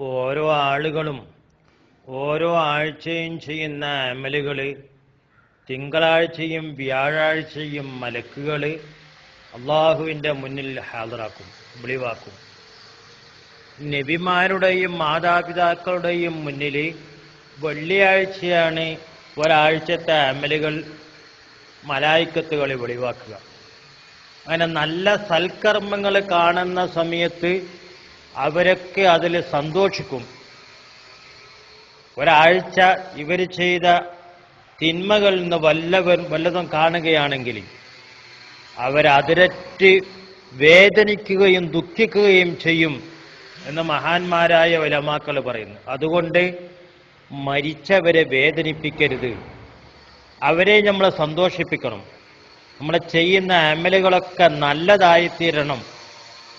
ഓരോ ആളുകളും ഓരോ ആഴ്ചയും ചെയ്യുന്ന അമലുകൾ തിങ്കളാഴ്ചയും വ്യാഴാഴ്ചയും മലക്കുകൾ അള്ളാഹുവിന്റെ മുന്നിൽ ഹാജറാക്കും വിളിവാക്കും. നബിമാരുടെയും മാതാപിതാക്കളുടെയും മുന്നിൽ വെള്ളിയാഴ്ചയാണ് ഒരാഴ്ചത്തെ അമലുകൾ മലായിക്കത്തുകളെ വെളിവാക്കുക. അങ്ങനെ നല്ല സൽക്കർമ്മങ്ങൾ കാണുന്ന സമയത്ത് അവരൊക്കെ അതിൽ സന്തോഷിക്കും. ഒരാഴ്ച ഇവർ ചെയ്ത തിന്മകളിൽ നിന്ന് വല്ലവർ വല്ലതും കാണുകയാണെങ്കിൽ അവരതിരറ്റ് വേദനിക്കുകയും ദുഃഖിക്കുകയും ചെയ്യും എന്ന് മഹാന്മാരായ വലമാക്കൾ പറയുന്നു. അതുകൊണ്ട് മരിച്ചവരെ വേദനിപ്പിക്കരുത്. അവരെ നമ്മളെ സന്തോഷിപ്പിക്കണം. നമ്മൾ ചെയ്യുന്ന അമലുകളൊക്കെ നല്ലതായിത്തീരണം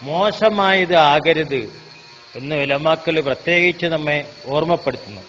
മോശമായത് ആകരുത് എന്ന് വിലമാക്കൽ പ്രത്യേകിച്ച് നമ്മെ ഓർമ്മപ്പെടുത്തുന്നു.